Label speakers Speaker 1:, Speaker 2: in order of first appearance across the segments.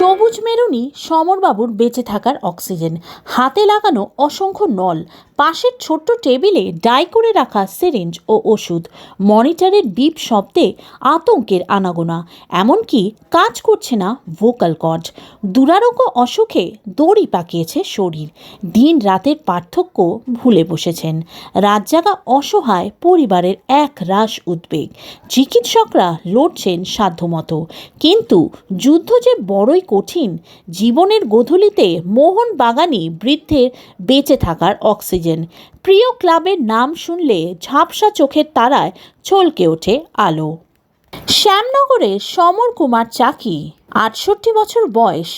Speaker 1: সবুজ মেরুনি সমরবাবুর বেঁচে থাকার অক্সিজেন। হাতে লাগানো অসংখ্য নল। পাশের ছোট্ট টেবিলে ডাই করে রাখা সিরিঞ্জ ও ওষুধ। মনিটরের বিপ শব্দে আতঙ্কের আনাগোনা। এমনকি কাজ করছে না ভোকাল কর্ড। দুরারোগ্য অসুখে দড়ি পাকিয়েছে শরীর। দিন রাতের পার্থক্য ভুলে বসেছেন। রাত জাগা অসহায় পরিবারের এক রাস উদ্বেগ। চিকিৎসকরা লড়ছেন সাধ্যমতো। কিন্তু যুদ্ধ যে বড়ই কঠিন, জীবনের গোধূলিতে মোহন বাগানি বৃদ্ধের বেঁচে থাকার অক্সিজেন। প্রিয় ক্লাবের নাম শুনলে ঝাপসা চোখের তারায় চলকে ওঠে আলো। শ্যামনগরের সমর কুমার চাকি, আটষট্টি বছর বয়স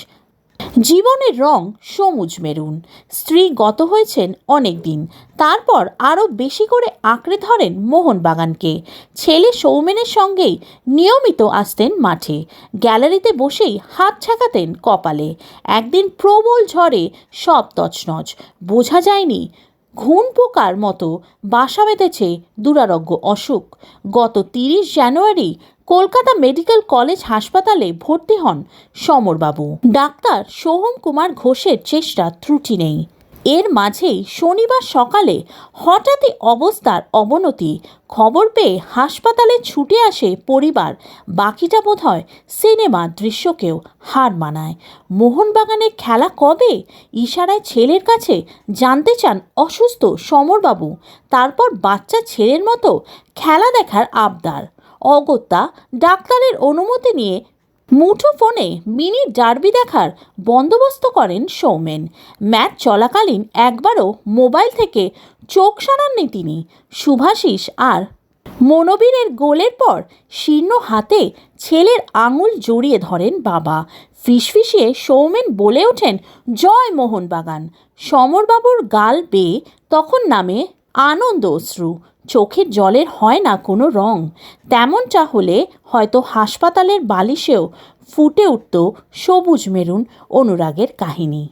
Speaker 1: জীবনের রং সবুজ মেরুন। স্ত্রী গত হয়েছেন অনেক দিন। তারপর আরও বেশি করে আঁকড়ে ধরেন মোহনবাগানকে। ছেলে সৌমেনের সঙ্গেই নিয়মিত আসতেন মাঠে। গ্যালারিতে বসেই হাত ঠেকাতেন কপালে। একদিন প্রবল ঝড়ে সব তছনছ। বোঝা যায়নি, ঘুণ পোকার মতো বাসা বেঁধেছে দুরারোগ্য অসুখ। গত তিরিশ জানুয়ারি কলকাতা মেডিকেল কলেজ হাসপাতালে ভর্তি হন সমরবাবু। ডাক্তার সোহম কুমার ঘোষের চেষ্টা ত্রুটি নেই। এর মাঝেই শনিবার সকালে হঠাৎই অবস্থার অবনতি। খবর পেয়ে হাসপাতালে ছুটে আসে পরিবার। বাকিটা বোধহয় সিনেমার দৃশ্যকেও হার মানায়। মোহনবাগানে খেলা কবে? ইশারায় ছেলের কাছে জানতে চান অসুস্থ সমরবাবু। তারপর বাচ্চা ছেলের মতো খেলা দেখার আবদার। অগত্যা ডাক্তারের অনুমতি নিয়ে মুঠো ফোনে মিনি ডার্বি দেখার বন্দোবস্ত করেন সৌমেন ম্যাচ চলাকালীন একবারও মোবাইল থেকে চোখ সরাননি তিনি। শুভাশিস আর মনোবীরের গোলের পর শীর্ণ হাতে ছেলের আঙুল জড়িয়ে ধরেন বাবা। ফিসফিসিয়ে সৌমেন বলে ওঠেন, জয় মোহনবাগান। সমরবাবুর গাল বেয়ে তখন নামে আনন্দ অশ্রু। চোখের জলের হয় না কোনো রং। তেমনটা হলে হয়তো হাসপাতালের বালিশেও ফুটে উঠত সবুজ মেরুন অনুরাগের কাহিনী।